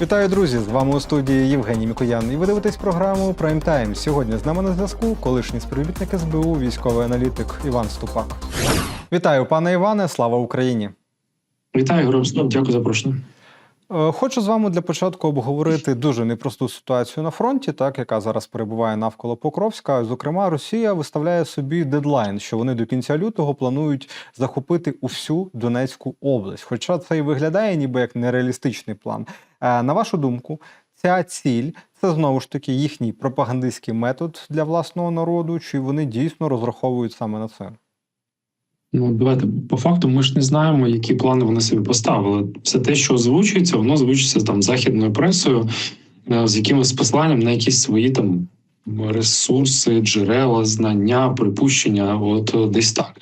Вітаю, друзі! З вами у студії Євгеній Мікоян. І ви дивитесь програму Прайм Тайм. Сьогодні з нами на зв'язку колишній співробітник СБУ, військовий аналітик Іван Ступак. Вітаю, пане Іване! Слава Україні! Вітаю, Гром дякую за запрошення. Е, Хочу з вами для початку обговорити дуже непросту ситуацію на фронті, так яка зараз перебуває навколо Покровська. Зокрема, Росія виставляє собі дедлайн, що вони до кінця лютого планують захопити усю Донецьку область. Хоча це і виглядає ніби як нереалістичний план. Е, На вашу думку, ця ціль це знову ж таки їхній пропагандистський метод для власного народу, чи вони дійсно розраховують саме на це? Ну давайте по факту, ми ж не знаємо, які плани вони собі поставили. Все те, що озвучується, воно озвучується там західною пресою е, з якимось посланням на якісь свої там ресурси, джерела, знання, припущення. От е, десь так.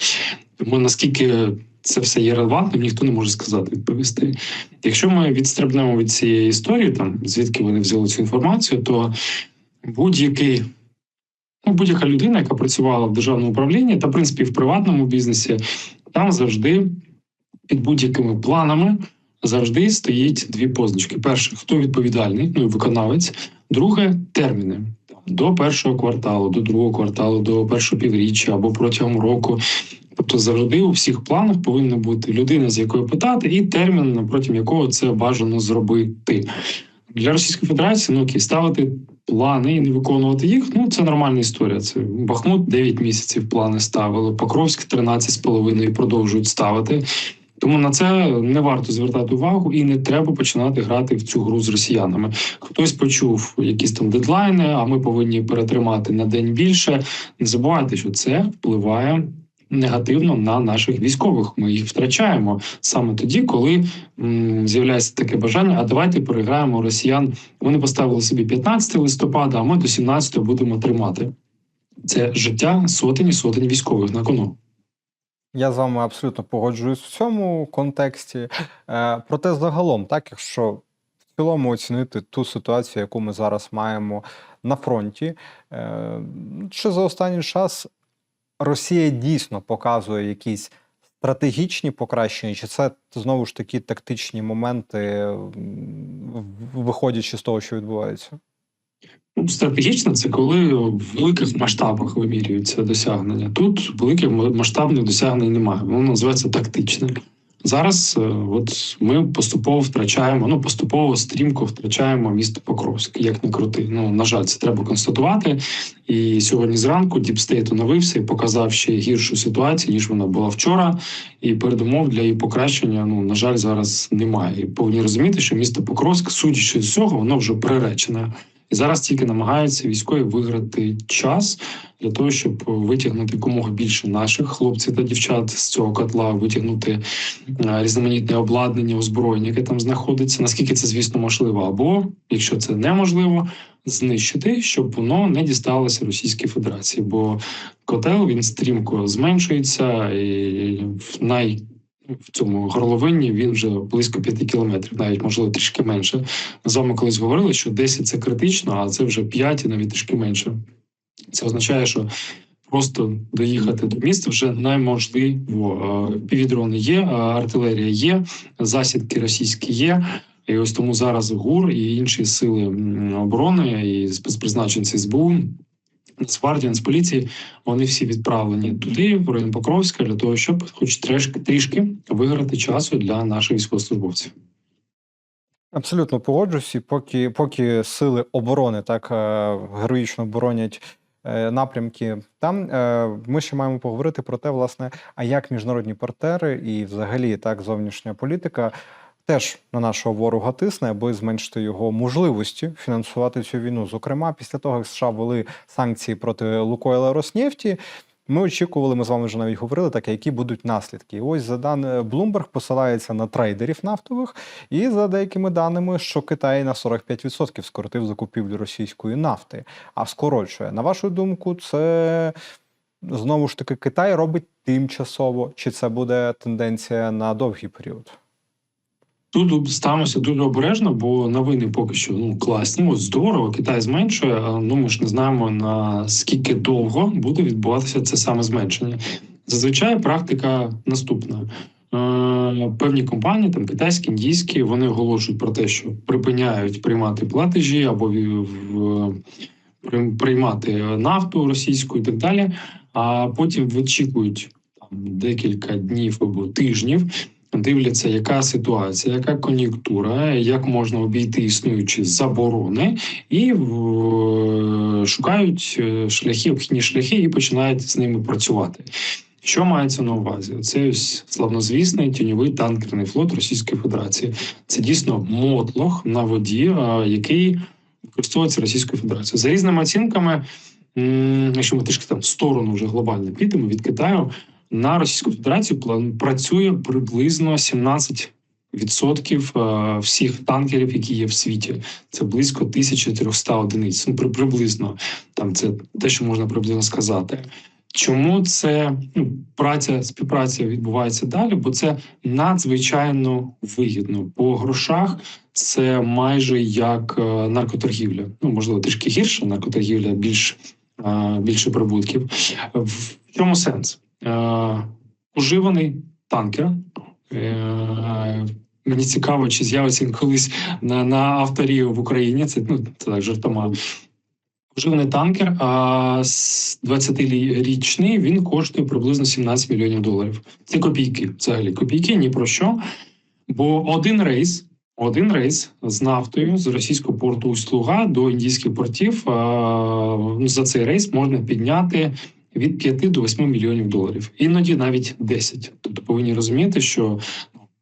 Тому наскільки це все є релевантним, ніхто не може сказати відповісти. Якщо ми відстрибнемо від цієї історії, там звідки вони взяли цю інформацію, то будь-який ну, будь-яка людина, яка працювала в державному управлінні та в принципі в приватному бізнесі, там завжди під будь-якими планами завжди стоїть дві позначки: перше, хто відповідальний, ну і виконавець, друге терміни. До першого кварталу, до другого кварталу, до першого півріччя або протягом року. Тобто завжди у всіх планах повинна бути людина, з якої питати, і термін, протягом якого це бажано зробити. Для Російської Федерації ну окей, ставити плани і не виконувати їх. Ну це нормальна історія. Це Бахмут 9 місяців плани ставили, Покровськ 13,5 і продовжують ставити. Тому на це не варто звертати увагу і не треба починати грати в цю гру з росіянами. Хтось почув якісь там дедлайни, а ми повинні перетримати на день більше. Не забувайте, що це впливає негативно на наших військових. Ми їх втрачаємо саме тоді, коли з'являється таке бажання. А давайте переграємо росіян. Вони поставили собі 15 листопада, а ми до 17 будемо тримати. Це життя сотень і сотень військових на кону. Я з вами абсолютно погоджуюсь в цьому контексті. Е, Проте загалом, так, якщо в цілому оцінити ту ситуацію, яку ми зараз маємо на фронті, е, чи за останній час Росія дійсно показує якісь стратегічні покращення, чи це знову ж такі тактичні моменти, виходячи з того, що відбувається? Ну, стратегічно це коли в великих масштабах вимірюються досягнення. Тут великих масштабних досягнень немає. Воно називається тактичне. Зараз е, от ми поступово втрачаємо, ну поступово стрімко втрачаємо місто Покровськ, як не крути. Ну на жаль, це треба констатувати. І сьогодні зранку Діпстейт оновився і показав ще гіршу ситуацію ніж вона була вчора. І передумов для її покращення, ну на жаль, зараз немає. І повинні розуміти, що місто Покровськ, судячи з цього, воно вже приречене. І зараз тільки намагаються військові виграти час для того, щоб витягнути якомога більше наших хлопців та дівчат з цього котла, витягнути е, різноманітне обладнання, озброєння, яке там знаходиться. Наскільки це, звісно, можливо, або якщо це неможливо, знищити, щоб воно не дісталося Російській Федерації. Бо котел він стрімко зменшується, і най в цьому горловині він вже близько 5 кілометрів, навіть можливо трішки менше. З вами колись говорили, що 10 – це критично, а це вже 5 і навіть трішки менше. Це означає, що просто доїхати до міста вже неможливо. Е, Півдрони є, е, артилерія є, засідки російські є. І ось тому зараз ГУР і інші сили оборони і спецпризначенці СБУ. Нацгвардія, Нацполіції, вони всі відправлені туди, в район Покровська, для того, щоб хоч трішки, трішки виграти часу для наших військовослужбовців. Абсолютно погоджуюсь. І поки, поки сили оборони так е, героїчно боронять е, напрямки, там е, ми ще маємо поговорити про те, власне, а як міжнародні партнери і взагалі так зовнішня політика теж на нашого ворога тисне, аби зменшити його можливості фінансувати цю війну. Зокрема, після того, як США ввели санкції проти Лукойла Роснефті. Ми очікували, ми з вами вже навіть говорили, таке, які будуть наслідки. І ось за даними Bloomberg посилається на трейдерів нафтових, і за деякими даними, що Китай на 45% скоротив закупівлю російської нафти, а скорочує. На вашу думку, це знову ж таки Китай робить тимчасово, чи це буде тенденція на довгий період? Тут ставимося дуже обережно, бо новини поки що ну класні. Ось здорово, Китай зменшує. Ну ми ж не знаємо наскільки довго буде відбуватися це саме зменшення. Зазвичай практика наступна: Е, Певні компанії, там китайські, індійські, вони оголошують про те, що припиняють приймати платежі або в- приймати нафту російську і так далі. А потім вичікують там декілька днів або тижнів, дивляться, яка ситуація, яка кон'юнктура, як можна обійти існуючі заборони, і шукають е, шляхи, обхідні шляхи, і починають з ними працювати. Що мається на увазі? Це ось славнозвісний тіньовий танкерний флот Російської Федерації. Це дійсно мотлох на воді, який використовується Російською Федерацією. За різними оцінками, якщо ми трішки там в сторону вже глобально підемо від Китаю, на Російську Федерацію працює приблизно 17 Відсотків е, всіх танкерів, які є в світі, це близько 1400 одиниць. Ну, при- приблизно там це те, що можна приблизно сказати. Чому це ну, праця, співпраця відбувається далі? Бо це надзвичайно вигідно. По грошах це майже як е, наркоторгівля. Ну можливо, трішки гірше. Наркоторгівля більш е, більше прибутків. В чому сенс? Е, Уживаний танкер. Е, Мені цікаво, чи з'явиться він колись на, на авторі в Україні. Це ну це так жартома. Уживаний танкер, а с- 20-річний він коштує приблизно 17 мільйонів доларів. Це копійки, взагалі копійки ні про що. Бо один рейс, один рейс з нафтою з російського порту Услуга до індійських портів ну, за цей рейс можна підняти від 5 до 8 мільйонів доларів, іноді навіть 10. Тобто повинні розуміти, що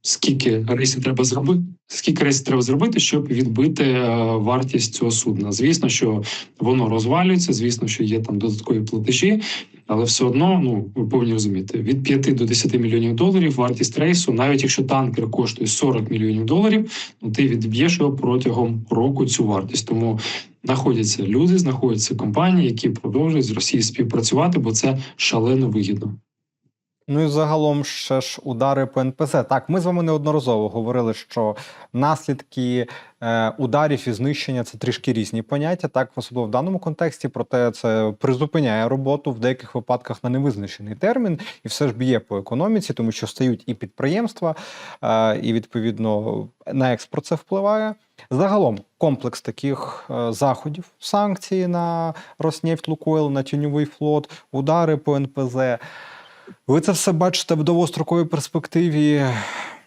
скільки рейсів треба зробити, скільки рейсів треба зробити, щоб відбити е, вартість цього судна. Звісно, що воно розвалюється. Звісно, що є там додаткові платежі, але все одно, ну ви повинні розуміти, від 5 до 10 мільйонів доларів вартість рейсу, навіть якщо танкер коштує 40 мільйонів доларів, ну ти відб'єш його протягом року цю вартість. Тому знаходяться люди, знаходяться компанії, які продовжують з Росією співпрацювати, бо це шалено вигідно. Ну і загалом ще ж удари по НПЗ. Так, ми з вами неодноразово говорили, що наслідки е, ударів і знищення це трішки різні поняття. Так, особливо в даному контексті, проте це призупиняє роботу в деяких випадках на невизначений термін, і все ж б'є по економіці, тому що стають і підприємства, е, і відповідно на експорт це впливає. Загалом комплекс таких е, заходів, санкції на Роснефть, Лукойл, на тіньовий флот, удари по НПЗ. Ви це все бачите в довгостроковій перспективі,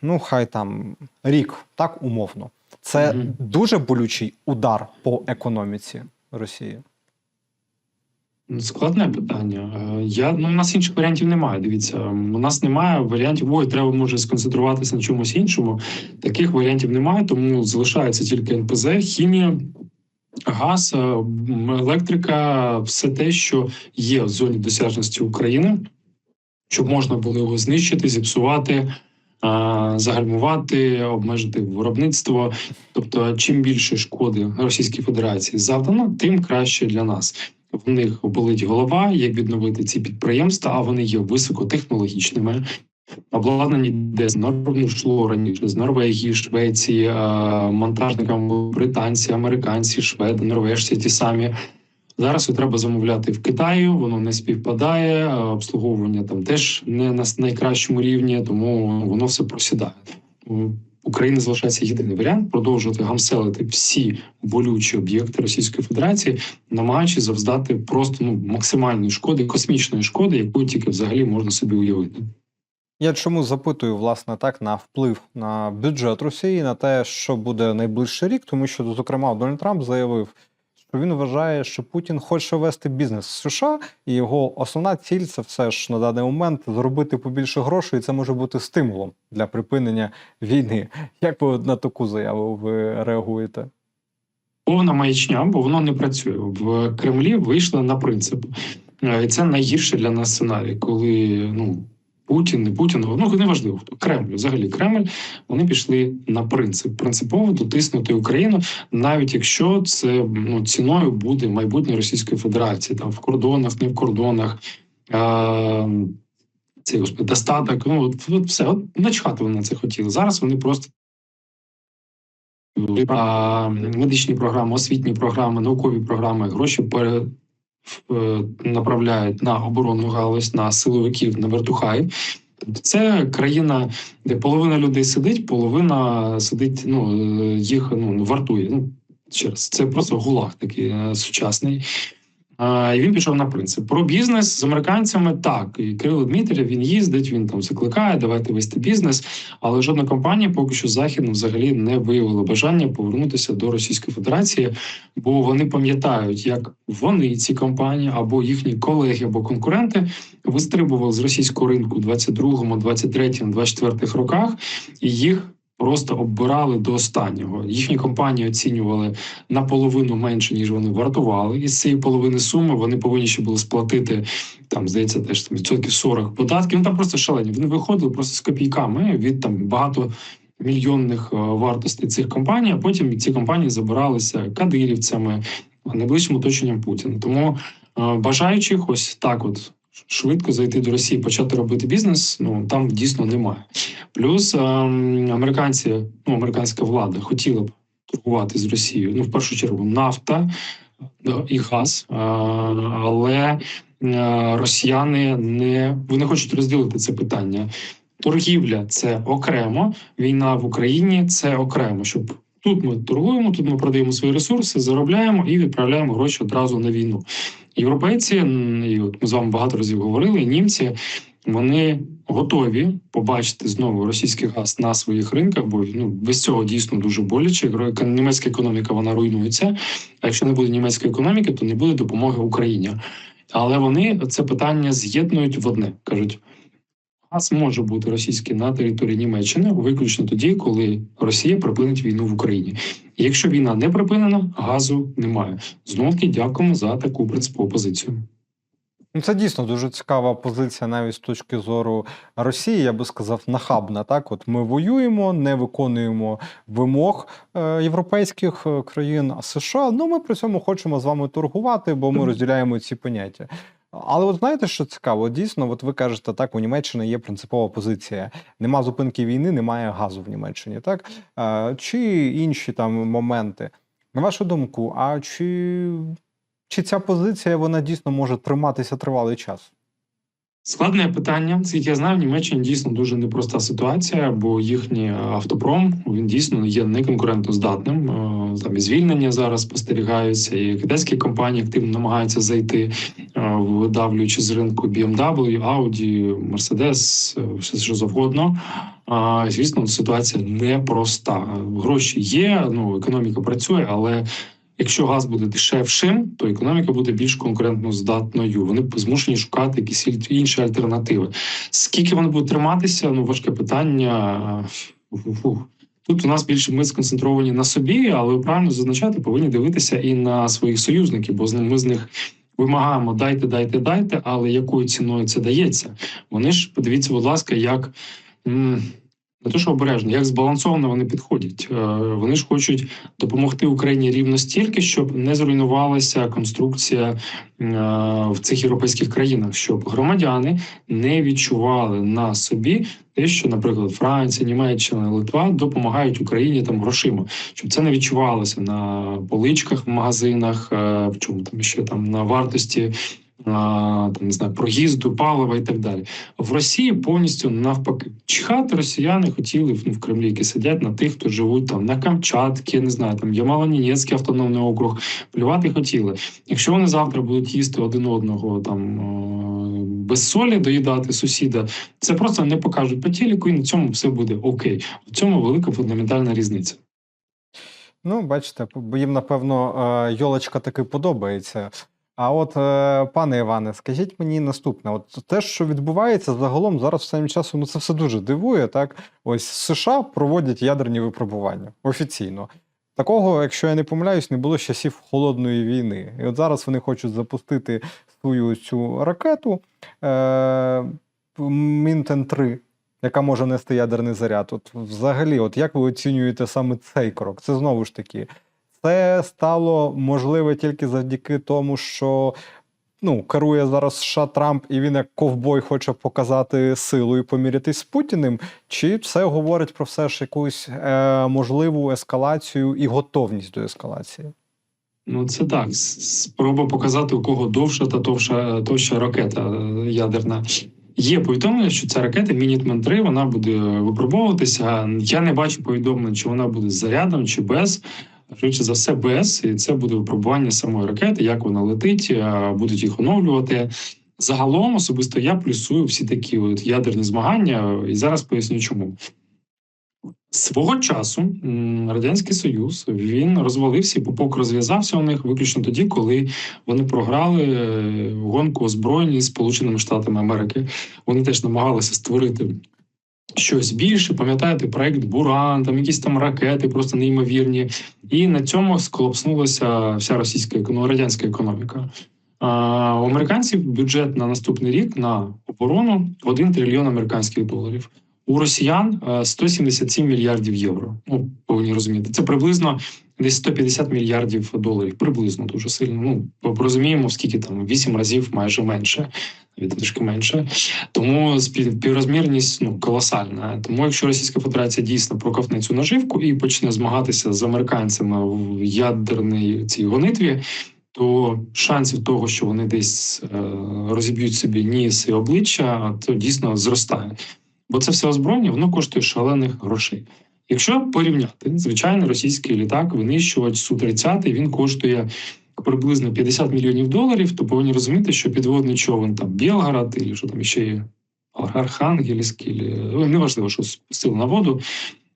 ну хай там рік, так умовно. Це Мгм. дуже болючий удар по економіці Росії. Складне питання. Е, Я ну у нас інших варіантів немає. Дивіться, у нас немає варіантів. Ой, треба може сконцентруватися на чомусь іншому. Таких варіантів немає, тому залишається тільки НПЗ, хімія, газ, е, електрика, все те, що є в зоні досяжності України, щоб можна було його знищити, зіпсувати. Загальмувати, обмежити виробництво, тобто, чим більше шкоди Російській Федерації завдано, тим краще для нас в них болить голова, як відновити ці підприємства, а вони є високотехнологічними. Обладнані де з йшло раніше з Норвегії, Швеції, монтажникам британці, американці, шведи, норвежці ті самі. Зараз його треба замовляти в Китаї, воно не співпадає, е, обслуговування там теж не на найкращому рівні, тому воно все просідає. Тому Україна залишається єдиний варіант продовжувати гамселити всі болючі об'єкти Російської Федерації, намагаючись завдати просто ну максимальної шкоди, космічної шкоди, яку тільки взагалі можна собі уявити. Я чому запитую, власне, так на вплив на бюджет Росії, на те, що буде найближчий рік, тому що, зокрема, Дональд Трамп заявив, він вважає, що Путін хоче вести бізнес з США, і його основна ціль це все ж на даний момент заробити побільше грошей, і це може бути стимулом для припинення війни. Як ви на таку заяву ви реагуєте? Повна маячня, бо воно не працює в Кремлі. Вийшли на принцип, Е, і це найгірше для нас сценарій, коли ну Путін, не Путін, ну неважливо хто Кремль, взагалі Кремль. Вони пішли на принцип принципово дотиснути Україну, навіть якщо це ну ціною буде майбутнє Російської Федерації, там в кордонах, не в кордонах. А, цей господи, достаток. Ну от, от все, от начхати вони це хотіли. Зараз вони просто а, медичні програми, освітні програми, наукові програми, гроші направляють на оборонну галузь, на силовиків, на вертухай. Тобто це країна, де половина людей сидить, половина сидить, ну е, їх ну вартує. Ну ще це просто гулаг такий е, сучасний. І він пішов на принцип. Про бізнес з американцями так. І Кирило Дмитрів він їздить, він там закликає, давайте вести бізнес. Але жодна компанія поки що західна взагалі не виявила бажання повернутися до Російської Федерації, бо вони пам'ятають, як вони ці компанії або їхні колеги або конкуренти вистрибували з російського ринку у 22-му, 23-му, 24-х роках, і їх просто оббирали до останнього. Їхні компанії оцінювали наполовину менше, ніж вони вартували. І з цієї половини суми вони повинні ще були сплатити там, здається, теж там, відсотків 40 податків. Ну там просто шалені. Вони виходили просто з копійками від там багато. Мільйонних е, вартостей цих компаній, а потім ці компанії забиралися кадирівцями, найближчим оточенням Путіна. Тому е, бажаючих ось так, от швидко зайти до Росії, почати робити бізнес. Ну там дійсно немає. Плюс ем, американці, ну американська влада хотіла б торгувати з Росією. Ну, в першу чергу, нафта е, і газ, е, але е, росіяни не вони хочуть розділити це питання. Торгівля це окремо, війна в Україні це окремо. Щоб тут ми торгуємо, тут ми продаємо свої ресурси, заробляємо і відправляємо гроші одразу на війну. Європейці, і от ми з вами багато разів говорили, і німці вони готові побачити знову російський газ на своїх ринках, бо ну без цього дійсно дуже боляче. Німецька економіка вона руйнується. А якщо не буде німецької економіки, то не буде допомоги Україні. Але вони це питання з'єднують в одне. кажуть: газ може бути російський на території Німеччини виключно тоді, коли Росія припинить війну в Україні. Якщо війна не припинена, газу немає. Знов таки дякуємо за таку принципову позицію. Ну, це дійсно дуже цікава позиція, навіть з точки зору Росії, я би сказав, нахабна. Так, от ми воюємо, не виконуємо вимог е, європейських е, країн США. Ну, ми при цьому хочемо з вами торгувати, бо ми розділяємо ці поняття. Але от знаєте, що цікаво? Дійсно, от ви кажете, так у Німеччині є принципова позиція. Нема зупинки війни, немає газу в Німеччині, так е, чи інші там моменти. На вашу думку, а чи чи ця позиція вона дійсно може триматися тривалий час? Складне питання. Скільки я знаю, в Німеччині дійсно дуже непроста ситуація, бо їхній автопром він дійсно є неконкурентоздатним. Е, Там і звільнення зараз спостерігаються, і китайські компанії активно намагаються зайти, е, видавлюючи з ринку BMW, Audi, Mercedes, е, все що завгодно. А звісно, ситуація непроста. Гроші є, ну економіка працює, але Якщо газ буде дешевшим, то економіка буде більш конкурентно здатною. Вони змушені шукати якісьіль- інші альтернативи. Скільки вони будуть триматися? Ну важке питання. Фу-фу. Тут у нас більше ми сконцентровані на собі, але правильно зазначати, повинні дивитися і на своїх союзників, бо ми з них вимагаємо дайте, дайте, дайте, але якою ціною це дається? Вони ж подивіться, будь ласка, як. Не то, що обережно, як збалансовано вони підходять. Е, Вони ж хочуть допомогти Україні рівно стільки, щоб не зруйнувалася конструкція е, в цих європейських країнах, щоб громадяни не відчували на собі те, що, наприклад, Франція, Німеччина, Литва допомагають Україні там грошима, щоб це не відчувалося на поличках в магазинах, е, в чому там ще там на вартості. Там не знаю проїзду, палива і так далі в Росії повністю навпаки. Чхати росіяни хотіли ну, в Кремлі, які сидять на тих, хто живуть там на Камчатці, не знаю, там Ямало-Ненецький автономний округ. Плювати хотіли. Якщо вони завтра будуть їсти один одного там без солі, доїдати сусіда, це просто не покажуть по телеку, і на цьому все буде окей. В цьому велика фундаментальна різниця. Ну, бачите, їм, напевно, йолочка таки подобається. А от, е, пане Іване, скажіть мені наступне: от те, що відбувається загалом зараз останнім часом, ну це все дуже дивує. Так, ось США проводять ядерні випробування офіційно. Такого, якщо я не помиляюсь, не було з часів холодної війни. І от зараз вони хочуть запустити свою цю ракету е, Мінтен 3 яка може нести ядерний заряд. От взагалі, от як ви оцінюєте саме цей крок? Це знову ж таки, це стало можливе тільки завдяки тому, що ну, керує зараз США Трамп, і він як ковбой хоче показати силу і помірятись з Путіним. Чи це говорить про все ж якусь е, можливу ескалацію і готовність до ескалації? Ну, це так. Спроба показати, у кого довша та товша, товща ракета е, ядерна. Є повідомлення, що ця ракета Мінітмен 3 вона буде випробовуватися. Я не бачу повідомлень, чи вона буде з зарядом чи без. Швидше за все, без, і це буде випробування самої ракети, як вона летить, е, будуть їх оновлювати. Загалом особисто я плюсую всі такі от ядерні змагання, і зараз поясню, чому. Свого часу радянський союз він розвалився і пупок розв'язався у них виключно тоді, коли вони програли е, гонку озброєння з Сполученими Штатами Америки. Вони теж намагалися створити щось більше. Пам'ятаєте, проект Буран, там якісь там ракети, просто неймовірні. І на цьому сколапснулася вся російська економ- радянська економіка. А, у американців бюджет на наступний рік на оборону 1 трильйон американських доларів. У росіян е, 177 мільярдів євро. Ну, повинні розуміти. Це приблизно десь 150 мільярдів доларів. Приблизно дуже сильно. Ну, розуміємо, скільки там 8 разів майже менше, трішки менше. Тому спів- співрозмірність ну, колосальна. Тому, якщо Російська Федерація дійсно проковтне цю наживку і почне змагатися з американцями в ядерній цій гонитві, то шансів того, що вони десь е, розіб'ють собі ніс і обличчя, то дійсно зростає. Бо це все озброєння, воно коштує шалених грошей. Якщо порівняти, звичайний російський літак, винищувач Су-30, він коштує приблизно 50 мільйонів доларів, то повинні розуміти, що підводний човен там Білгород, і що там ще є Архангельськ, ілі- ну, неважливо, що сил на воду,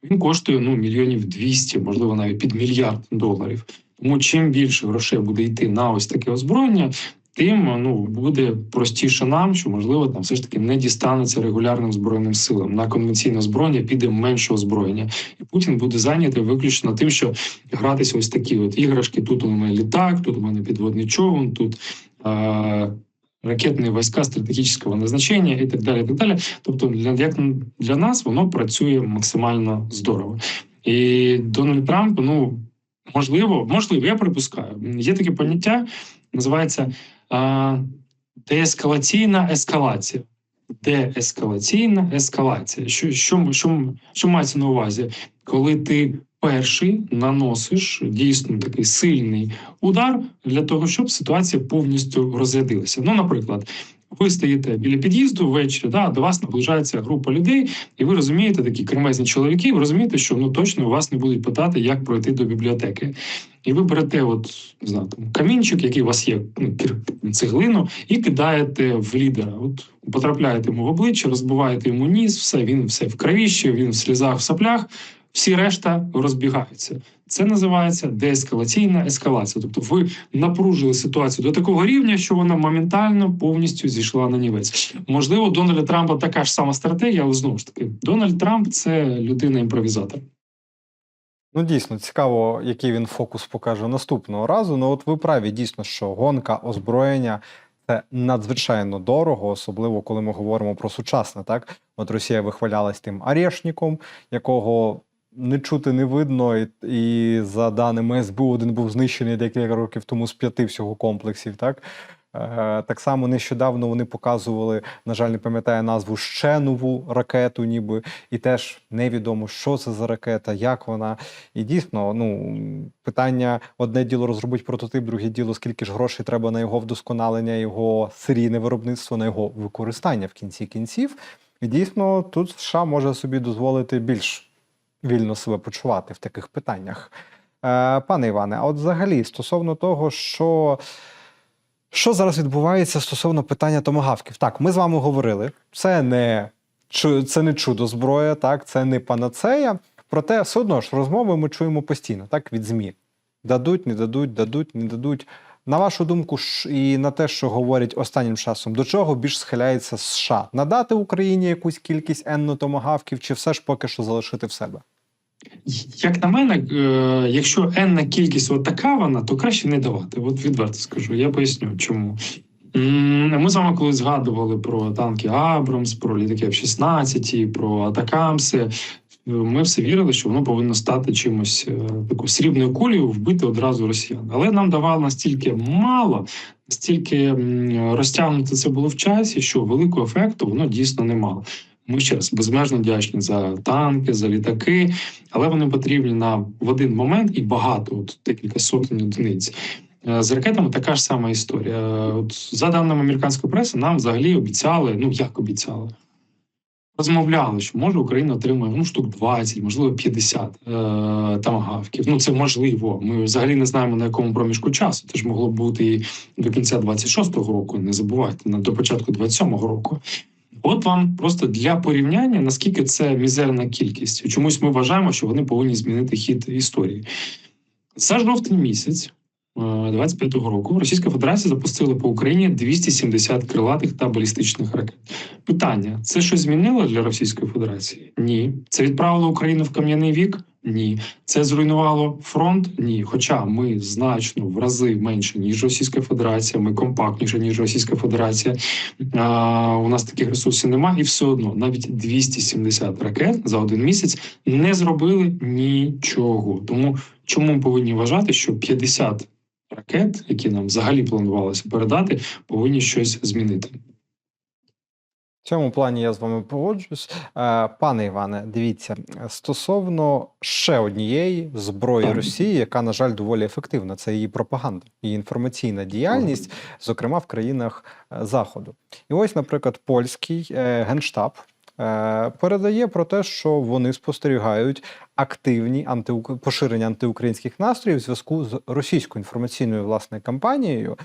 він коштує ну, мільйонів 200, можливо, навіть під мільярд доларів. Тому чим більше грошей буде йти на ось таке озброєння, тим ну буде простіше нам, що можливо там все ж таки не дістанеться регулярним збройним силам. На конвенційне озброєння піде менше озброєння, і Путін буде зайнятий виключно тим, що гратися ось такі от іграшки. Тут у мене літак, тут у мене підводний човен, тут. Е- Ракетні війська стратегічного назначення і так далі. І так далі. Тобто, для як для нас воно працює максимально здорово. І Дональд Трамп, ну можливо, можливо, я припускаю. Є таке поняття, називається деескалаційна ескалація. Деескалаційна ескалація. Що, що, що, що мається на увазі? Коли ти перший наносиш дійсно такий сильний удар для того, щоб ситуація повністю розрядилася. Ну, наприклад, ви стоїте біля під'їзду ввечері, да, до вас наближається група людей, і ви розумієте, такі кремезні чоловіки, ви розумієте, що ну точно вас не будуть питати, як пройти до бібліотеки. І ви берете, от не знаю, там камінчик, який у вас є, ну, цеглину, і кидаєте в лідера. От потрапляєте йому в обличчя, розбиваєте йому ніс, все він все в кровіщі, він в слізах, в саплях. Всі решта розбігаються. Це називається деескалаційна ескалація. Тобто, ви напружили ситуацію до такого рівня, що вона моментально повністю зійшла на нівець. Можливо, Дональда Трампа така ж сама стратегія, але знову ж таки, Дональд Трамп це людина-імпровізатор. Ну, дійсно, цікаво, який він фокус покаже наступного разу. Ну, от ви праві, дійсно, що гонка озброєння це надзвичайно дорого, особливо коли ми говоримо про сучасне. Так, от Росія вихвалялась тим Арешніком, якого не чути, не видно, і, і за даними СБУ, один був знищений декілька років тому з п'яти всього комплексів. Так. Е, Так само нещодавно вони показували, на жаль, не пам'ятаю назву ще нову ракету, ніби і теж невідомо, що це за ракета, як вона. І дійсно, ну питання: одне діло розробити прототип, друге діло, скільки ж грошей треба на його вдосконалення, його серійне виробництво, на його використання в кінці кінців. І дійсно, тут США може собі дозволити більш вільно себе почувати в таких питаннях. Е, Пане Іване, а от взагалі стосовно того, що. Що зараз відбувається стосовно питання томагавків? Так, ми з вами говорили. Це не це не чудо зброя, так, це не панацея. Проте все одно ж розмови ми чуємо постійно, так, від ЗМІ. Дадуть, не дадуть, дадуть, не дадуть. На вашу думку, і на те, що говорять останнім часом, до чого більш схиляється США? Надати Україні якусь кількість енно томагавків, чи все ж поки що залишити в себе? Як на мене, е, якщо енна кількість от така вона, то краще не давати. От відверто скажу. Я поясню, чому. Ми з вами коли згадували про танки Абрамс, про літаки F-16, про Атакамси. Е, Ми все вірили, що воно повинно стати чимось е, такою срібною кулею, вбити одразу росіян. Але нам давало настільки мало, настільки м, розтягнуто це було в часі, що великого ефекту воно дійсно не мало. Ми ще раз безмежно вдячні за танки, за літаки, але вони потрібні нам в один момент і багато, от декілька сотень одиниць. Е, З ракетами така ж сама історія. От за даними американської преси, нам взагалі обіцяли, ну як обіцяли, розмовляли, що може Україна отримає ну штук 20, можливо, 50 е, тамагавків. Ну це можливо. Ми взагалі не знаємо на якому проміжку часу. Це ж могло бути і до кінця 26-го року. Не забувайте на до початку 27-го року. От вам просто для порівняння, наскільки це мізерна кількість. Чомусь ми вважаємо, що вони повинні змінити хід історії. За жовтень місяць е, 25-го року Російська Федерація запустила по Україні 270 крилатих та балістичних ракет. Питання: це щось змінило для Російської Федерації? Ні. Це відправило Україну в кам'яний вік? Ні. Це зруйнувало фронт? Ні. Хоча ми значно в рази менше ніж Російська Федерація, ми компактніше ніж Російська Федерація. А, у нас таких ресурсів немає, і все одно навіть 270 ракет за один місяць не зробили нічого. Тому чому ми повинні вважати, що 50 ракет, які нам взагалі планувалося передати, повинні щось змінити? В цьому плані я з вами погоджуюсь. Е, Пане Іване, дивіться, стосовно ще однієї зброї. Росії, яка, на жаль, доволі ефективна, це її пропаганда, її інформаційна діяльність, зокрема в країнах е, Заходу. І ось, наприклад, польський е, генштаб передає про те, що вони спостерігають активні антиук... поширення антиукраїнських настроїв в зв'язку з російською інформаційною власне кампанією.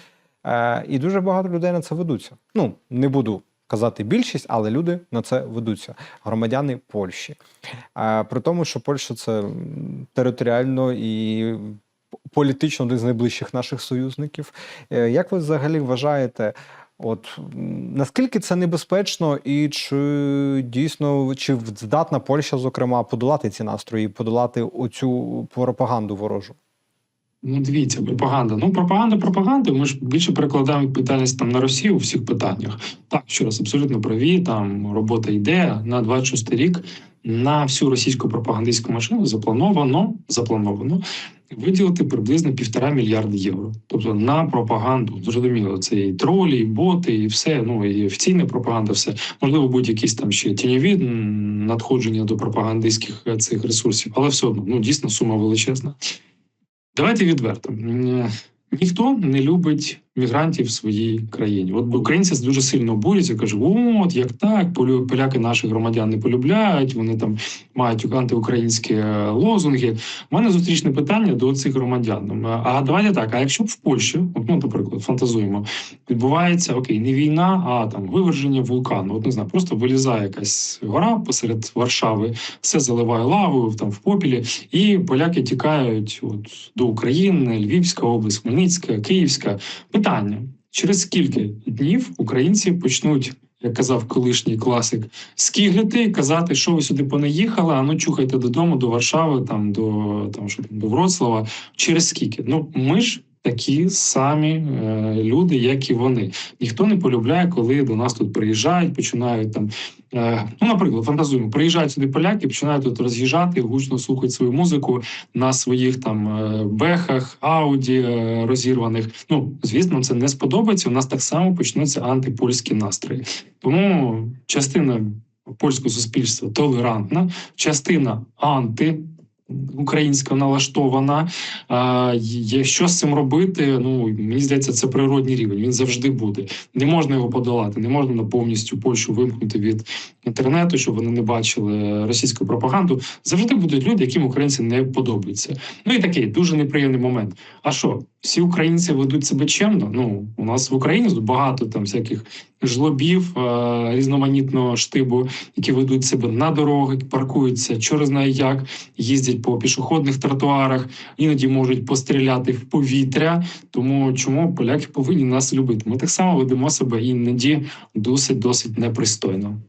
Е, І дуже багато людей на це ведуться. Ну, не буду казати більшість, але люди на це ведуться. Громадяни Польщі. А при тому, що Польща це територіально і політично один з найближчих наших союзників. Е, Як ви взагалі вважаєте? От наскільки це небезпечно, і чи дійсно чи здатна Польща, зокрема, подолати ці настрої, подолати оцю пропаганду ворожу? Ну, дивіться, пропаганда. Ну, пропаганда, пропаганда. Ми ж більше перекладаємо відповідальність там на Росію у всіх питаннях. Так, що раз абсолютно праві. Там робота йде на 26 рік. На всю російську пропагандистську машину заплановано заплановано виділити приблизно півтора мільярда євро. Тобто на пропаганду зрозуміло, це і тролі, і боти, і все. Ну і офіційна пропаганда, все можливо, будь-якісь там ще тіньові надходження до пропагандистських е, цих ресурсів, але все одно ну дійсно сума величезна. Давайте відверто. Ніхто не любить мігрантів в своїй країні. От українці дуже сильно обурюються, кажуть, от як так, поляки наших громадян не полюбляють, вони там мають антиукраїнські е, лозунги. У мене зустрічне питання до цих громадян. А давайте так: а якщо б в Польщі, от, ну, наприклад, фантазуємо, відбувається окей, не війна, а там виверження вулкану. От не знаю, просто вилізає якась гора посеред Варшави, все заливає лавою там в попілі, і поляки тікають от, до України, Львівська область, Хмельницька, Київська. Питання: через скільки днів українці почнуть, як казав колишній класик, скиглити, казати, що ви сюди понаїхали, а ну чухайте додому до Варшави, там до там що до Вроцлава. Через скільки? Ну ми ж. Такі самі е, люди, як і вони. Ніхто не полюбляє, коли до нас тут приїжджають, починають там. Е, ну, наприклад, фантазуємо, приїжджають сюди поляки, починають тут роз'їжджати, гучно слухають свою музику на своїх там е, бехах, ауді е, розірваних. Ну, звісно, це не сподобається. У нас так само почнуться антипольські настрої. Тому частина польського суспільства толерантна, частина анти. Українська налаштована. А, якщо з цим робити? Ну мені здається, це природній рівень. Він завжди буде. Не можна його подолати, не можна на повністю Польщу вимкнути від інтернету, щоб вони не бачили російську пропаганду. Завжди будуть люди, яким українці не подобаються. Ну і такий дуже неприємний момент. А що, всі українці ведуть себе чемно? Ну у нас в Україні багато там всяких жлобів е- різноманітного штибу, які ведуть себе на дороги, паркуються, чого знає як, їздять по пішохідних тротуарах, іноді можуть постріляти в повітря. Тому чому поляки повинні нас любити? Ми так само ведемо себе іноді досить досить непристойно.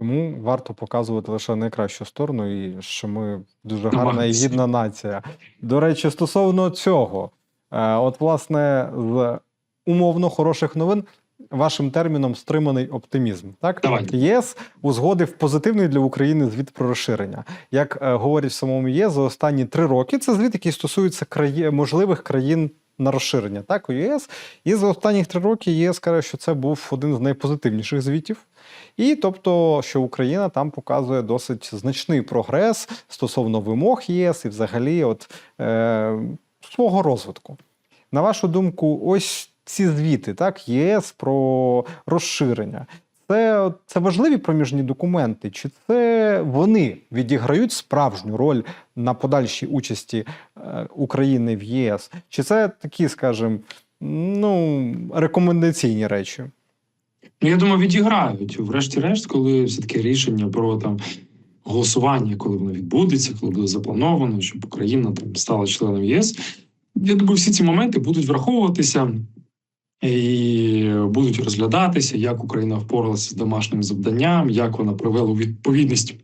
Тому варто показувати лише найкращу сторону, і що ми дуже гарна і гідна нація. До речі, стосовно цього, е, от, власне, з умовно хороших новин. Вашим терміном стриманий оптимізм. Так Давайте. ЄС узгодив позитивний для України звіт про розширення. Як е, говорять в самому ЄС, за останні три роки це звіт, який стосується краї... можливих країн на розширення. Так, у ЄС. І за останні три роки ЄС каже, що це був один з найпозитивніших звітів. І тобто, що Україна там показує досить значний прогрес стосовно вимог ЄС і взагалі, от е, свого розвитку. На вашу думку, ось ці звіти, так, ЄС про розширення. Це, це важливі проміжні документи, чи це вони відіграють справжню роль на подальшій участі е, України в ЄС? Чи це такі, скажімо, ну, рекомендаційні речі? Ну, я думаю, відіграють. Врешті-решт, коли все-таки рішення про там голосування, коли воно відбудеться, коли буде заплановано, щоб Україна там стала членом ЄС. Я думаю, всі ці моменти будуть враховуватися і будуть розглядатися, як Україна впоралася з домашнім завданням, як вона привела у відповідність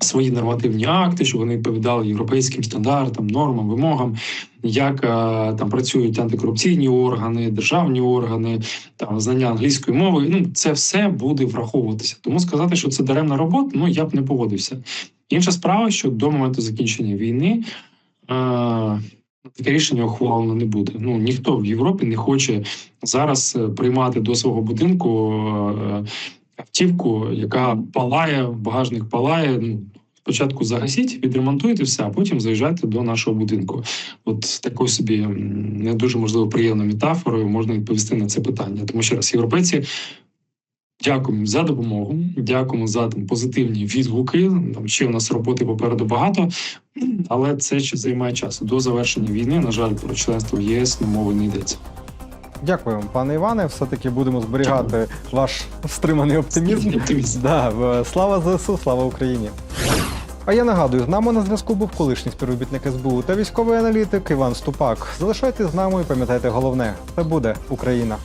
свої нормативні акти, щоб вони відповідали європейським стандартам, нормам, вимогам, як е, там працюють антикорупційні органи, державні органи, там знання англійської мови. Ну це все буде враховуватися. Тому сказати, що це даремна робота, ну я б не погодився. Інша справа, що до моменту закінчення війни. Е- Таке рішення ухвалено не буде. Ну ніхто в Європі не хоче зараз е, приймати до свого будинку е, автівку, яка палає, багажник палає. Ну спочатку загасіть, відремонтуйте все, а потім заїжджайте до нашого будинку. От такою собі не дуже можливо приємною метафорою можна відповісти на це питання. Тому ще раз, європейці. Дякуємо за допомогу, дякуємо за там позитивні відгуки. Там ще у нас роботи попереду багато, але це ще займає час. До завершення війни, на жаль, про членство в ЄС мови не йдеться. Дякую пане Іване. Все-таки будемо зберігати ваш стриманий оптимізм. Оптимізм. Да, слава ЗСУ, слава Україні. А я нагадую, з нами на зв'язку був колишній співробітник СБУ та військовий аналітик Іван Ступак. Залишайтесь з нами і пам'ятайте головне: це буде Україна.